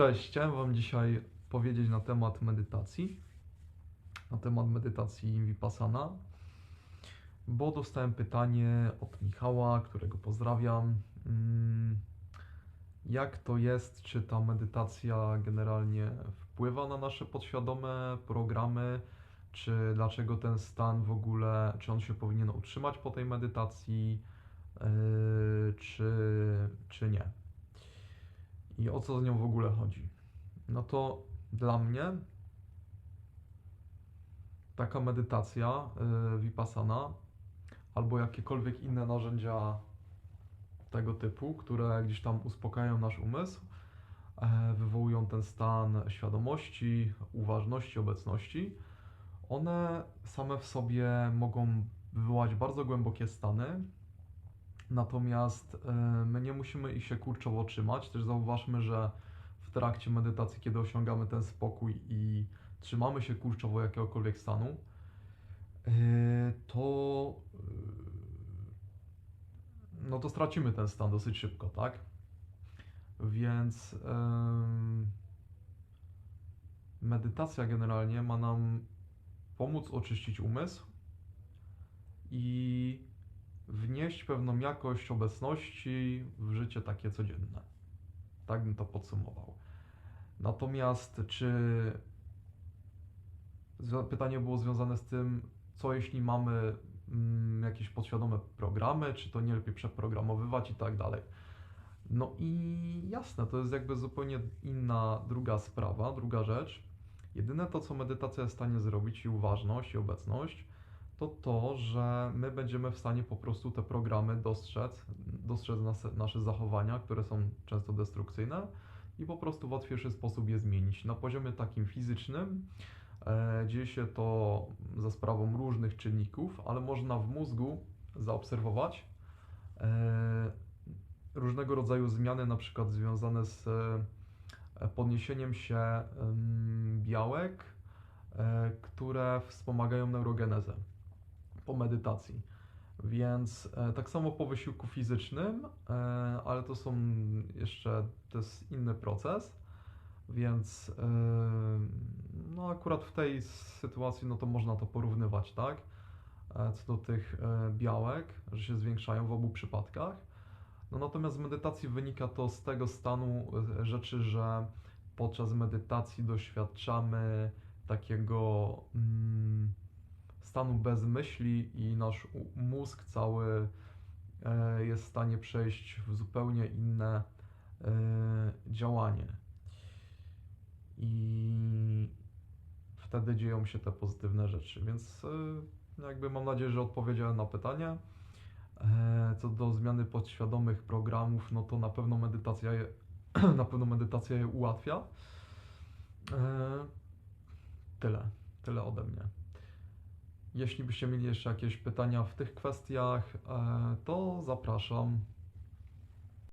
Cześć, chciałem Wam dzisiaj powiedzieć na temat medytacji, na temat medytacji Vipassana, bo dostałem pytanie od Michała, którego pozdrawiam. Mm, Jak to jest, czy ta medytacja generalnie wpływa na nasze podświadome programy, czy dlaczego ten stan w ogóle, czy on się powinien utrzymać po tej medytacji, yy, czy, czy nie i o co z nią w ogóle chodzi. No to dla mnie taka medytacja y, vipassana albo jakiekolwiek inne narzędzia tego typu, które gdzieś tam uspokajają nasz umysł, e, wywołują ten stan świadomości, uważności, obecności, one same w sobie mogą wywołać bardzo głębokie stany, Natomiast e, my nie musimy ich się kurczowo trzymać. Też zauważmy, że w trakcie medytacji, kiedy osiągamy ten spokój i trzymamy się kurczowo jakiegokolwiek stanu, e, to e, no to stracimy ten stan dosyć szybko, tak? Więc medytacja generalnie ma nam pomóc oczyścić umysł i wnieść pewną jakość obecności w życie takie codzienne. Tak bym to podsumował. Natomiast czy pytanie było związane z tym, co jeśli mamy mm, jakieś podświadome programy, czy to nie lepiej przeprogramowywać i tak dalej. No i jasne, to jest jakby zupełnie inna, druga sprawa, druga rzecz. Jedyne to, co medytacja jest w stanie zrobić i uważność, i obecność, to to, że my będziemy w stanie po prostu te programy dostrzec, dostrzec nas, nasze zachowania, które są często destrukcyjne i po prostu w łatwiejszy sposób je zmienić. Na poziomie takim fizycznym e, dzieje się to za sprawą różnych czynników, ale można w mózgu zaobserwować e, różnego rodzaju zmiany, na przykład związane z e, podniesieniem się e, białek, które wspomagają neurogenezę po medytacji. Więc e, tak samo po wysiłku fizycznym, e, ale to są jeszcze, to jest inny proces, więc e, no akurat w tej sytuacji no to można to porównywać, tak? Co do tych białek, że się zwiększają w obu przypadkach. No natomiast z medytacji wynika to z tego stanu rzeczy, że podczas medytacji doświadczamy takiego mm, stanu bez myśli i nasz mózg cały e, jest w stanie przejść w zupełnie inne e, działanie. I wtedy dzieją się te pozytywne rzeczy. Więc e, jakby mam nadzieję, że odpowiedziałem na pytanie. Co do zmiany podświadomych programów, no to na pewno medytacja je, na pewno medytacja je ułatwia. Tyle, tyle ode mnie. Jeśli byście mieli jeszcze jakieś pytania w tych kwestiach, to zapraszam.